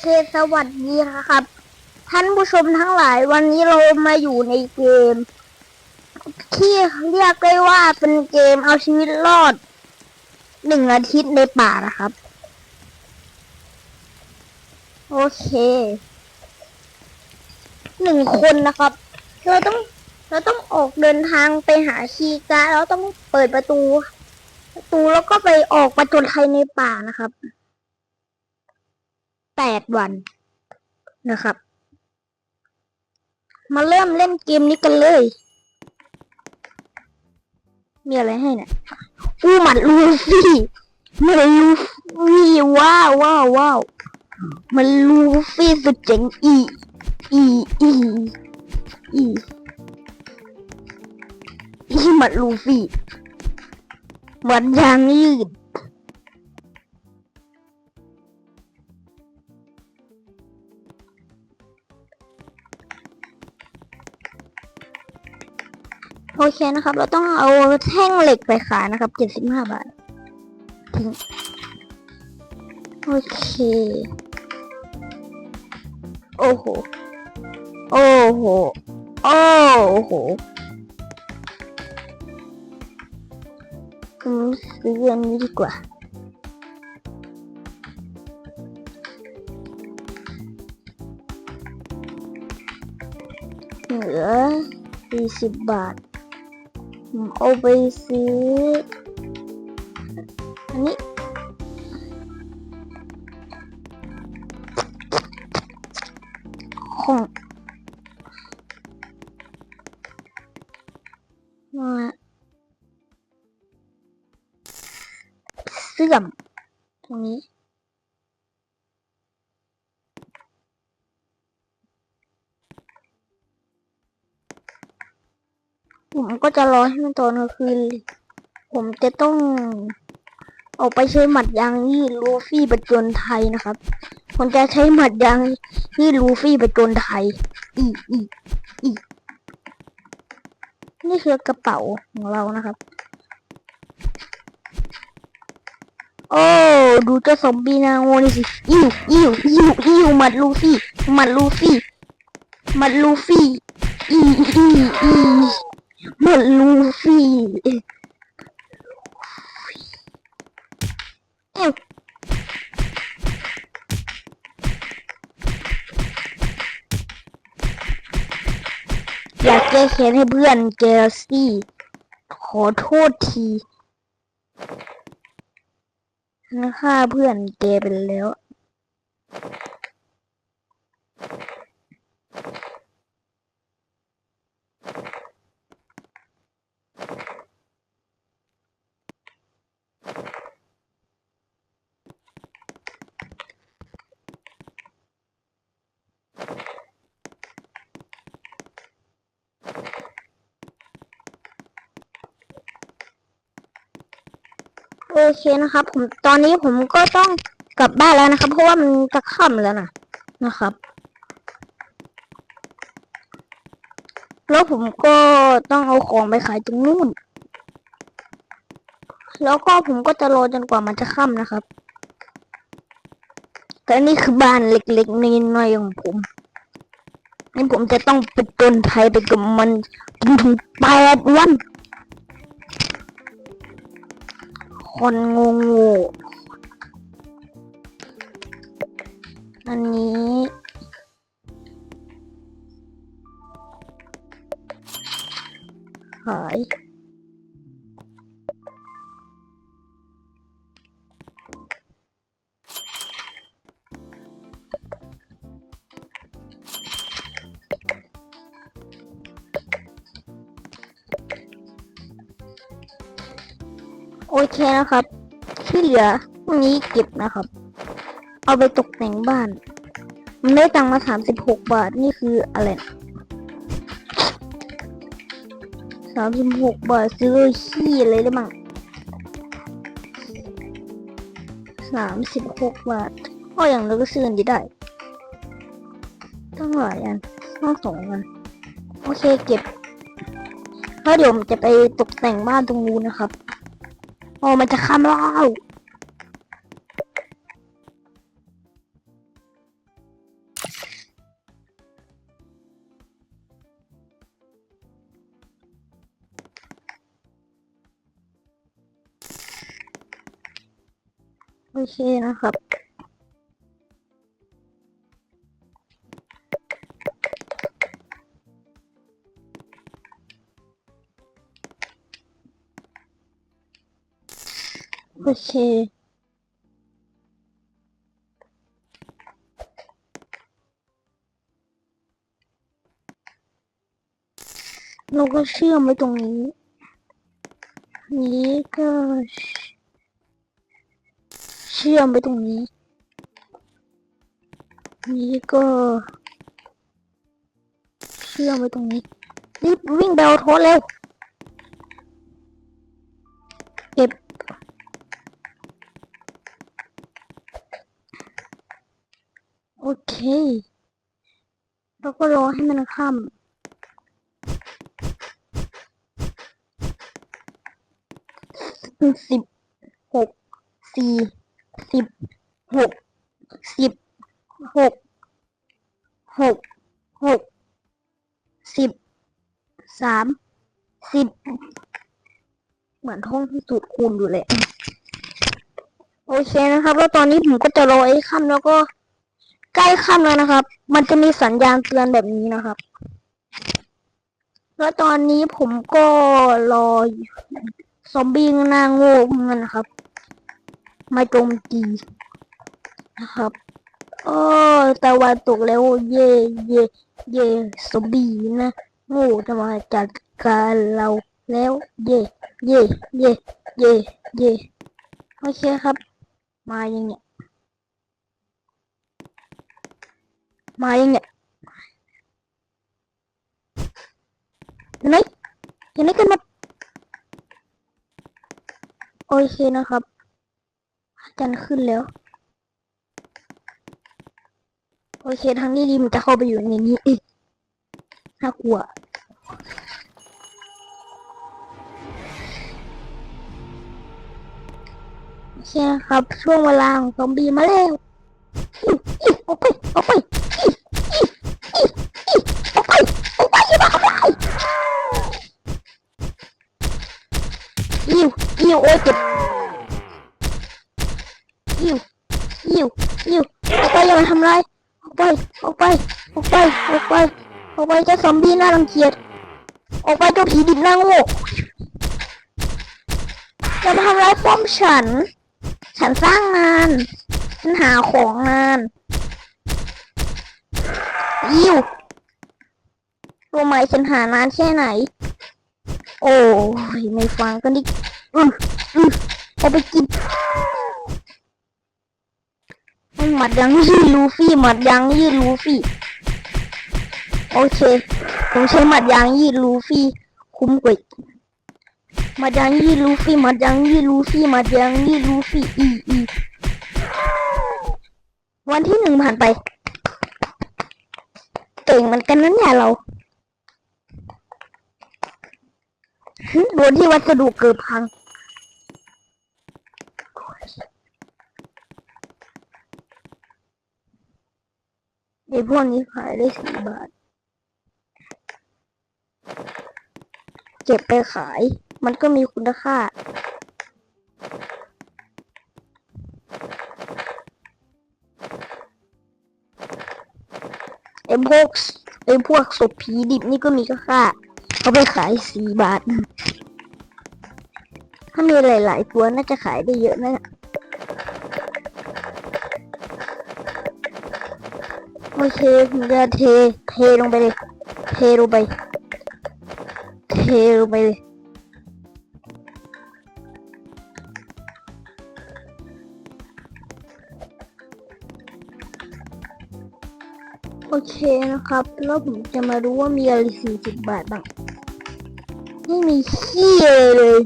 เคสวัสดีครับ ท่านผู้ชมทั้งหลายวันนี้เรามาอยู่ในเกม ที่เรียกได้ว่าเป็นเกมเอาชีวิตรอดหนึ่งอาทิตย์ในป่านะครับ โอเคหนึ่งคนนะครับ เราต้องเราต้องออกเดินทางไปหาคีการ์ดเราต้องเปิดประตู ประตูแล้วก็ไปออกประจนภัยในป่านะครับ แปดวันนะครับ มาเริ่มเล่นเกมนี้กันเลย มีอะไรให้เนี่ยอู้หมัดลูฟี่มันลูฟี่ว้าวว้าวว้าวมันลูฟี่สุดเจ๋งอีอีอีอีอีหมัดลูฟี่หมัดยางยืด เคนะครับ เราต้องเอาแท่งเหล็กไปขายนะครับเจ็ดสิบห้าบาททิ้งโอเค โอ้โห โอ้โห โอ้โหอืมซื้ออันนี้ดีกว่าเหลือสี่สิบาท เอาไปซื้อ ก็จะรอให้มันตอนกลางคืน ผมจะต้องออกไปใช้หมัดยางยืดลูฟี่ประจนไทยนะครับ ผมจะใช้หมัดยางยืดลูฟี่ประจนไทย อีอีอีนี่คือกระเป๋าของเรานะครับ โอ้ดูเจ้าซอมบีนาโงนี่สิอิวอิวอิวอิวหมัดลูฟี่หมัดลูฟี่หมัดลูฟี่อีอีอี หมันลูฟี่เอ้าอยากแก้แค้นให้เพื่อนเจลซี่ ขอโทษทีฉันฆ่าเพื่อนแกไปแล้ว โอเคนะครับ ผมตอนนี้ผมก็ต้องกลับบ้านแล้วนะครับ เพราะว่ามันจะค่ำแล้วนะนะครับ แล้วผมก็ต้องเอาของไปขายตรงนู่น แล้วก็ผมก็จะรอจนกว่ามันจะค่ำนะครับแต่นี่คือบ้านเล็กๆน้อยๆของผมนี่ผมจะต้องไปจนภัยไปกับมันจนถึงแปดวัน คนงงอันนี้ขาย โอเคนะครับ ที่เหลือพวกนี้เก็บนะครับ เอาไปตกแต่งบ้าน มันได้ตังค์มาสามสิบหกบาทนี่คืออะไรสามสิบหกบาทซื้อขี้อะไรได้บ้างสามสิบหกบาทก็อย่างเราก็ซื้อนี้ได้ต้องหลายอันต้องสองอันโอเคเก็บแล้วเดี๋ยวผมจะไปตกแต่งบ้านตรงนู้นนะครับ โอ้มันจะข้ามเราโอเคนะครับ เค เราก็เชื่อมไว้ตรงนี้ นี้ก็ เชื่อมไปตรงนี้ นี้ก็ เชื่อมไปตรงนี้รีบวิ่งไปเอาโทษเร็ว โอเคแล้วก็รอให้มันค่ำสิบหกสี่สิบหกสิบหกหกหกสิบสามสิบเหมือนท่องที่สุดคูณอยู่แหละโอเคนะครับ แล้วตอนนี้ผมก็จะรอไอ้ค่ำแล้วก็ ใกล้ค่ำแล้วนะครับ มันจะมีสัญญาณเตือนแบบนี้นะครับ แล้วตอนนี้ผมก็รอซอมบี้หน้าโง่พวกนั้นนะครับ มาโจมตีนะครับโอ้ตะวันตกแล้วเย่เย่เย่ซอมบี้นะโง่จะมาจัดการเราแล้ว เย่เย่เย่เย่เย่โอเคครับ มาอย่างเงี้ย มาอย่างเงี้ยเห็นไหมเห็นไหมกันมดโอเคนะครับอาจารย์ขึ้นแล้ว โอเคทางนี้ดีมันจะเข้าไปอยู่ในนี้อีกน่ากลัวโอเคครับ ช่วงเวลาของซอมบี้มาแล้วอิ๊อิ๊วออกไปออกไปอิ๊วอิ๊วอิ๊วอิ๊วออกไปออกไปอย่ามาทำร้ายอิ๊วอิ๊วโอ้ยเจ็บ อิวอิวอิวออกไปอย่ามาทำร้ายออกไป ออก ไปออกไปออกไปออกไปเจ้าซอมบี้น่ารังเกียจออกไปเจ้าผีดิบหน้าโง่อย่ามาทำร้ายป้อมฉัน ฉันสร้างงาน ฉันหาของงานอิวรู้ไหมฉันหานานแค่ไหน โอ้ยไม่ฟังกันดิอืออือเอาไปกิน ดยังยืดลูฟี่หมัดยังยืดลูฟี่ โอเค ผมใช้หมัดยางยืดลูฟี่ คุ้มกว่าหมัดยางยืดลูฟี่หมัดยางยืดลูฟี่หมัดยางยืดลูฟี่อีอีวันที่หนึ่งผ่านไปเก่งเหมือนกันนั้นเนี่ยเราโดนที่วัสดุเกิดพัง ไอพวกนี้ขายได้สี่บาท เก็บไปขาย มันก็มีคุณค่า ไอพวกไอพวกศพผีดิบนี่ก็มีค่า เขาไปขายสี่บาท ถ้ามีหลาย ๆ ตัวน่าจะขายได้เยอะนะ โอเคผมจะเท เทลงไปเลย เทลงไป เทลงไปเลยโอเคนะครับ แล้วผมจะมารู้ว่ามีอะไรสี่สิบบาทบ้างไม่มีขี้เลย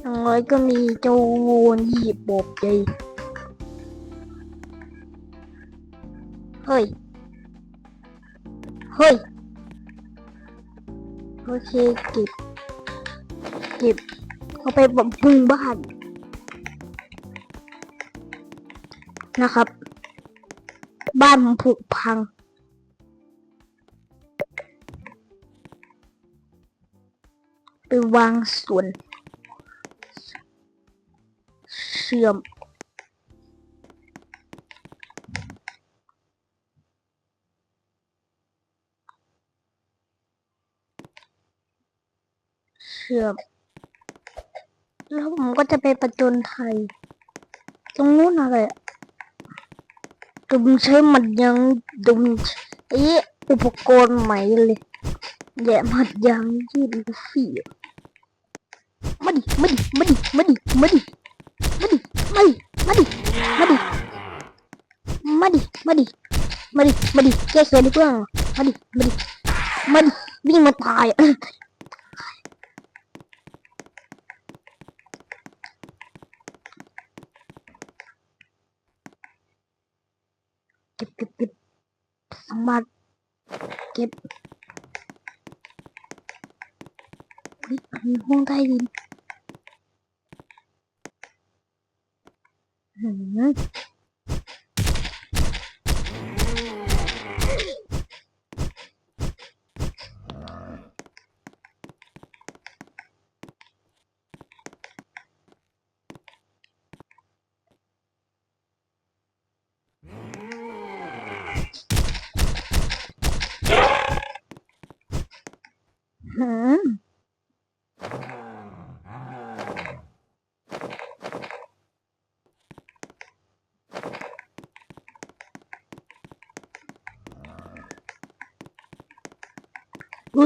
อย่างน้อยก็มีโจโวนหยิบบอบใจ เฮ้ย โอเคเก็บ เก็บ เอาไปบำรุงบ้าน นะครับ บ้านผุพังไปวางส่วนเชื่อม กือมแล้วผมก็จะไปประจนไทย ตรงนู้นอะไรดุมใช้หมัดยังดุมเอ๊ะอุปกรณ์ใหม่เลยแย่มัดยังยืดลูฟี่อะมาดิมาดิมาดิมาดิมาดิมาดิมาดิมาดิมาดิมาดิมาดิมาดิมาดิแก้เขินดีกว่ามาดิมาดิมาดิวิ่งมาตาย Gib, gib, gib. Nochmal. Gib. 日本大臣。うん。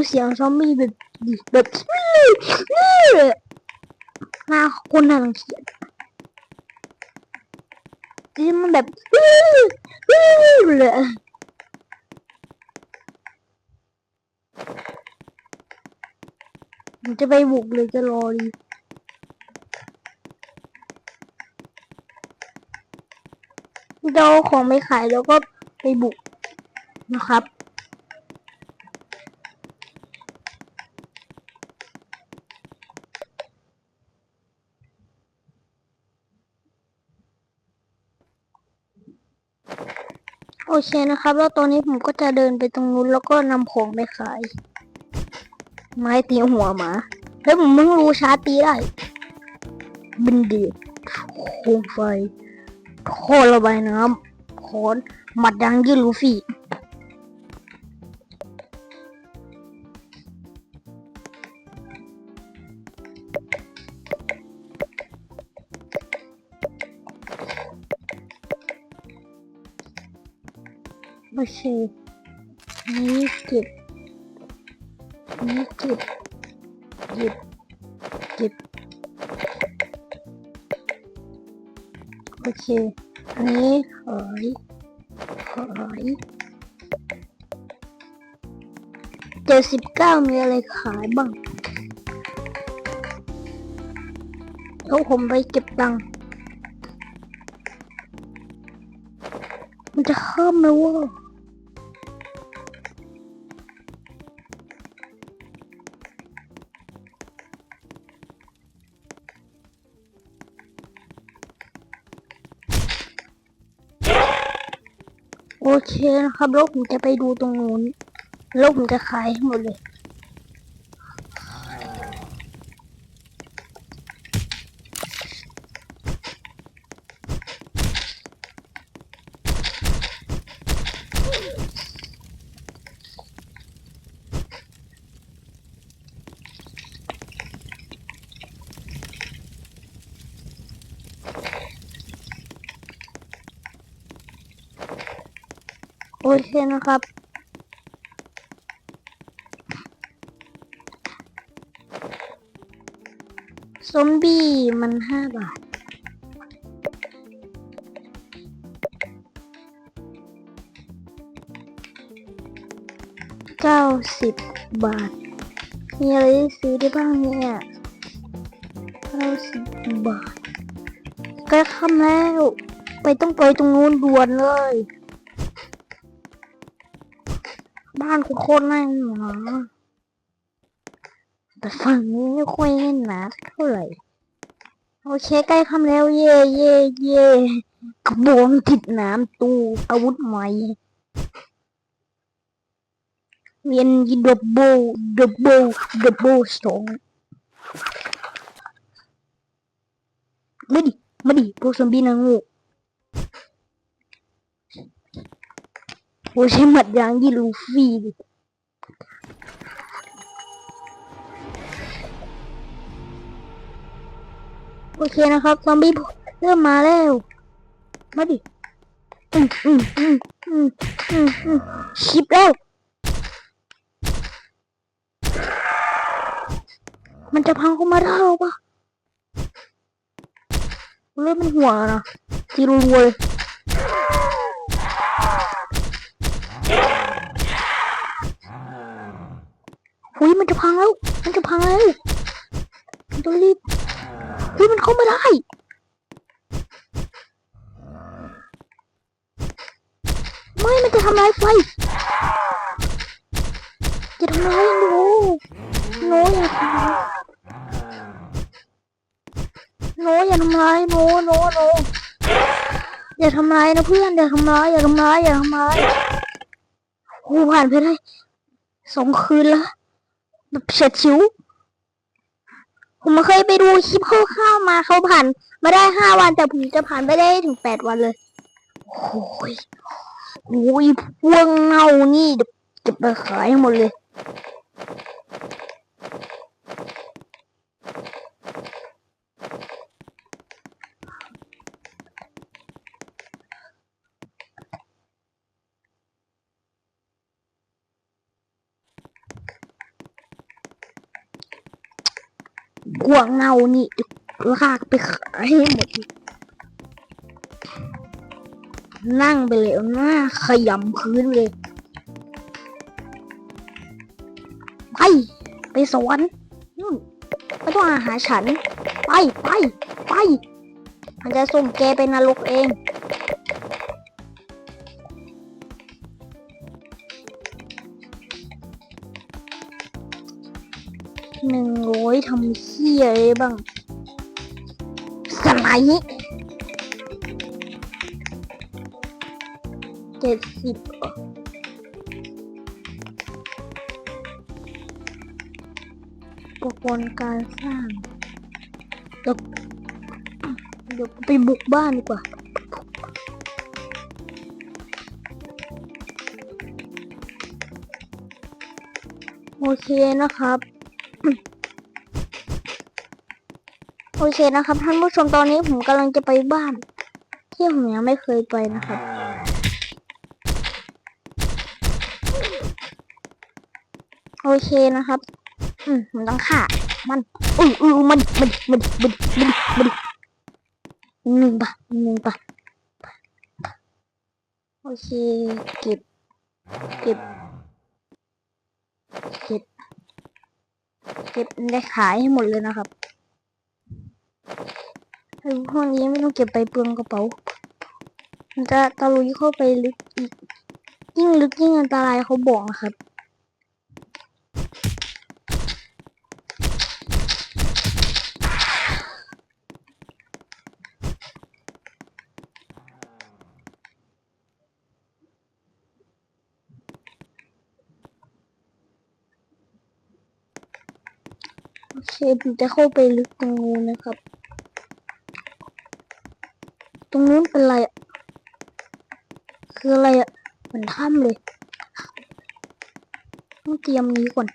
เสียงซอมบี้แบบแบบหน้าคนน่ารังเกียจที่มันแบบเลยผมจะไปบุกเลยจะรอดีเราเอาของไปขายแล้วก็ไปบุกนะครับ เคนะครับ แล้วตอนนี้ผมก็จะเดินไปตรงนู้นแล้วก็นำของไปขาย ไม้ตีหัวหมาเฮ้ยผมมึงรู้ชาร์ตีได้บินเดีดโคมไฟท่อระบายน้ำขอนหมัดยังยืดลูฟี่ โอเคนี่เก็บนี่เก็บเก็บเก็บโอเคนนี้หอยหอยเจ็ดสิบเก้ามีอะไรขายบ้างแล้วผมไปเก็บตังค์มันจะข้ามไหมวะ นะครับแล้วผมจะไปดูตรงนู้นแล้วผมจะขายหมดเลย โอเคนะครับ ซอมบี้มันห้าบาท เก้าสิบบาท มีอะไรซื้อได้บ้างเนี่ยเก้าสิบบาทใกล้ค่ำแล้ว ไปต้องไปตรงนู้นด่วนเลยานกูโคตรแน่นหนาแต่ฝั่งนี้ไม่ค่อยแน่นหนาเท่าไหร่โอเคใกล้คำแล้ว เย่เย่เย่กระบองติดน้ำตู้อาวุธใหม่เวียนยิดับเบิลดับเบิลดับเบิลสองไม่ดิมาดิพวกซอมบี้นะงู โอ้ใช้หมดยางยี่ลูฟี่โอเคนะครับ ซอมบี้เริ่มมาแล้ว มาดิอืมอืมอืมอืมอืมอืมชิปแล้ว มันจะพังเข้ามาได้หรอปะเริ่มเป็นห่วงแล้วนะทีรัวเลย หุยมันจะพังแล้วมันจะพังแล้วมันต้องรีบหุยมันเข้ามาได้ไม่มันจะทำลายไฟจะทำลายโนโนอย่าทำร้ายโนอย่าทำร้ายโนโนโนอย่าทำร้ายนะเพื่อนอย่าทำร้ายอย่าทำร้ายอย่าทำร้ายโอ้ผ่านไปได้สองคืนแล้ว แบบเฉียดชิว ผมเคยไปดูคลิปข้าวๆมาเขาผ่านมาได้ห้าวันแต่ผมจะผ่านไปได้ถึงแปดวันเลยโอ้ยโอ้ยพวงเงานี่จะไปขายหมดเลย วงเน่านี่ลากไปขายให้หมด นั่งไปเลยหน้าขยำพื้นเลย ไป ไปสวรรค์นู่นไม่ต้องมาหาฉัน ไปไปไปมันจะส่งแกไปนรกเอง ทำเฮียอะไรบ้างสไลด์เจ็ดสิบอุปกรณ์การสร้างเดี๋ยวเดี๋ยวไปบุกบ้านดีกว่าโอเคนะครับ โอเคนะครับ ท่านผู้ชมตอนนี้ผมกำลังจะไปบ้าน ที่ผมยังไม่เคยไปนะครับ โอเคนะครับ อืมผมต้องฆ่ามันอุ้ยอุ้ยมันมันมันมันมันมันหนึ่งปะหนึ่งปะโอเคเก็บเก็บเก็บเก็บได้ขายให้หมดเลยนะครับ ไอ้พวกนี้ไม่ต้องเก็บไปเปลืองกระเป๋า มันจะตะลุยเข้าไปลึกอีก ยิ่งลึกยิ่งอันตรายเขาบอกนะครับโอเคผมจะเข้าไปลึกตรงนู้นนะครับ รงนู้นเป็นอะไรอะคืออะไรอะเหมือนถ้ำเลย ต้องเตรียมนี้ก่อน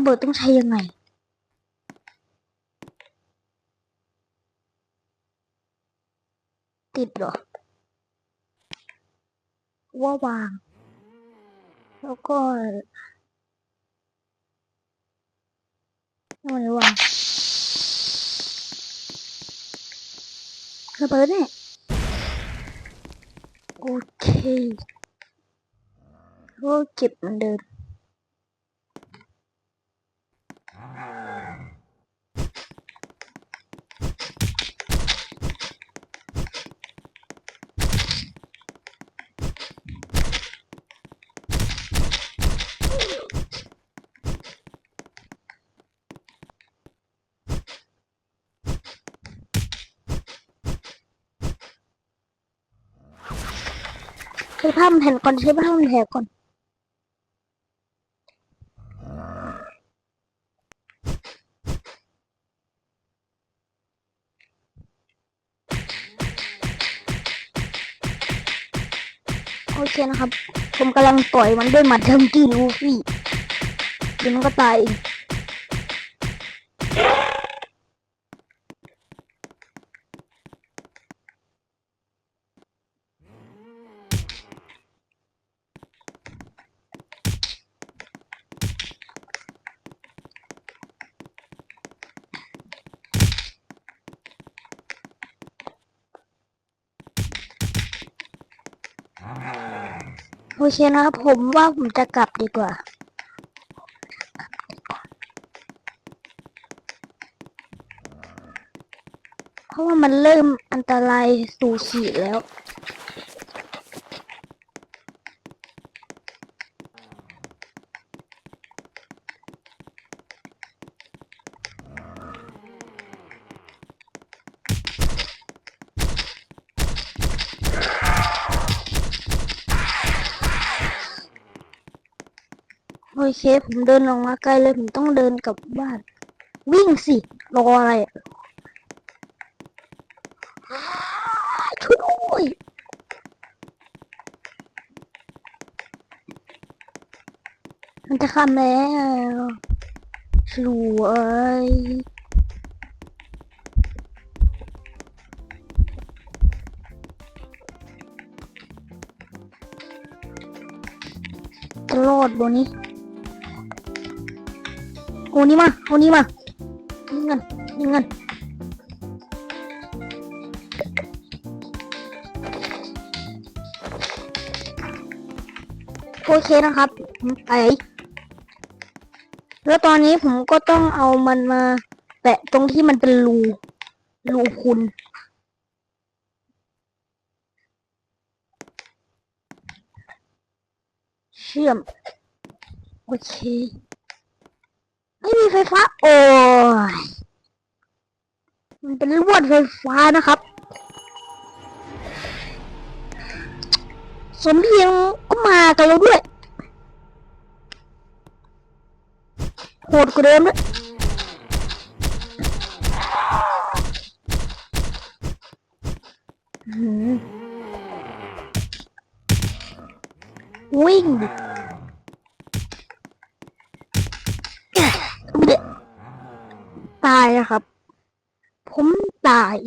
ระเบิดต้องใช้ยังไง ติดเหรอ ว่าวาง แล้วก็แล้วมันวางระเบิดเนี่ยโอเคก็เก็บเหมือนเดิม ใช้ผ้าพันแผ่นก่อนใช้ผ้าพันแผลก่อน โอเคนะครับ ผมกำลังต่อยมันด้วยหมัดเทมกี้ลูฟี่เดี๋ยวมันก็ตายเอง โอเคนะครับผมว่าผมจะกลับดีกว่า เพราะว่ามันเริ่มอันตรายสู่ขีดแล้ว เคผมเดินออกมาไกลเลยผมต้องเดินกลับบ้าน วิ่งสิรออะไรช่วยมันจะข้ามแล้วสวยจะรอดบนนี้ อ้นี่มาโอ้นี่มานี่เงินนี่เงินโอเคนะครับไปแล้วตอนนี้ผมก็ต้องเอามันมา แปะตรงที่มันเป็นรู รูคุณ เชื่อม โอเค ไฟฟ้า โอ้ยมันเป็นลวดไฟฟ้านะครับสมเพียงก็มากันแล้วด้วยโหดกว่าเดิมด้วยอื้อหือวิ่งดิตายนะครับ ผม ตาย